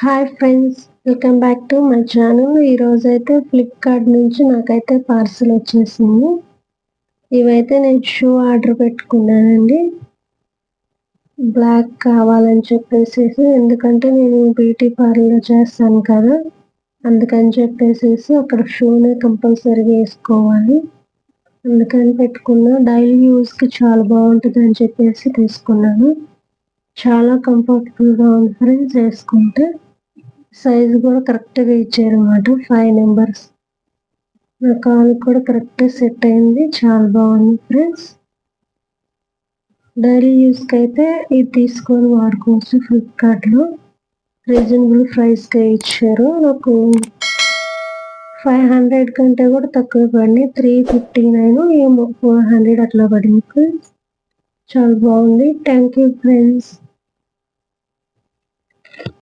Hi friends welcome back to my channel ఈరోజు అయితే Flipkart నుంచి నాకైతే పార్సల్ వచ్చేసింది. ఇవైతే నేను షూ ఆర్డర్ పెట్టుకున్నానండి. బ్లాక్ కావాలని చెప్పేసి ఎందుకంటే నేను బ్యూటీ పార్లర్ చేస్తాను కదా అందుకని చెప్పేసి అక్కడ షూనే కంపల్సరీగా వేసుకోవాలి. అందుకని పెట్టుకున్నా. డైలీ యూస్కి చాలా బాగుంటుంది అని చెప్పేసి తీసుకున్నాను. చాలా కంఫర్టబుల్గా ఉంది ఫ్రెండ్స్ వేసుకుంటే. సైజ్ కూడా కరెక్ట్గా ఇచ్చారన్నమాట ఫైవ్ నెంబర్స్ నా కాలు కూడా కరెక్ట్గా సెట్ అయింది చాలా బాగుంది ఫ్రెండ్స్. డైలీ యూస్కి అయితే ఇది తీసుకొని వాడుకోవచ్చు ఫ్లిప్కార్ట్లో. రీజనబుల్ ప్రైస్కి ఇచ్చారు. నాకు ఫైవ్ హండ్రెడ్ కంటే కూడా తక్కువ పడింది త్రీ ఫిఫ్టీ నైన్ ఏమో ఫోర్ హండ్రెడ్ అట్లా పడింది ఫ్రెండ్స్. చాలా బాగుంది. Thank you friends.